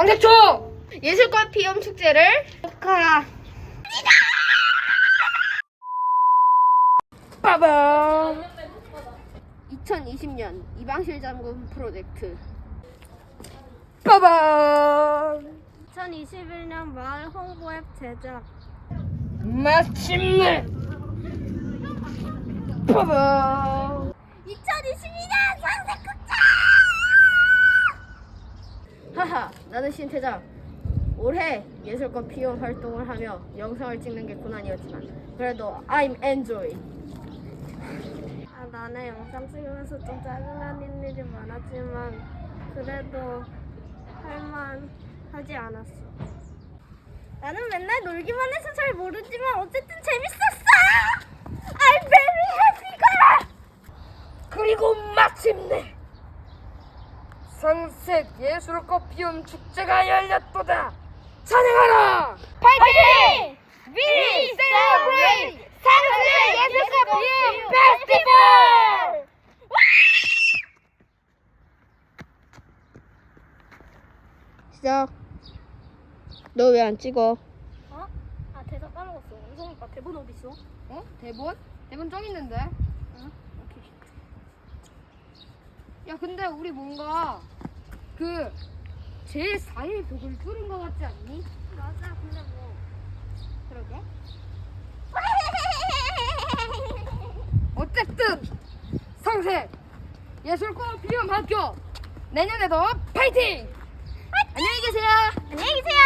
상색초! 예술과 피움 축제를 축하. 빠밤! 2020년 이방실 장군 프로젝트. 빠밤! 2021년 마을 홍보 앱 제작. 마침내! 빠밤! 2022년 상색 하하, 나는 신태자. 올해 예술과 피움 활동을 하며 영상을 찍는 게 고난이었지만 그래도 I'm enjoy. 아, 나는 영상 찍으면서 좀 짜증나는 일이 많았지만 그래도 할만하지 않았어. 나는 맨날 놀기만 해서 잘 모르지만 어쨌든 재밌었어. I'm very happy girl. 그리고 마침내! 상색 예술 꽃 피움 축제가 열렸도다! 찬양하라! 파이팅! We celebrate 상세 예술과 피움 페스티벌! 시작. 너 왜 안 찍어? 어? 아 대사 까먹었어. 은성 오빠 대본 어디 있어? 어? 대본? 대본 좀 있는데? 오케이. 야 근데 우리 뭔가 그 제4의 벽을 뚫은 것 같지 않니? 맞아. 근데 뭐 그러게 어쨌든 상세 예술꽃 피움 학교 내년에도 파이팅! 안녕히 계세요 안녕히 계세요.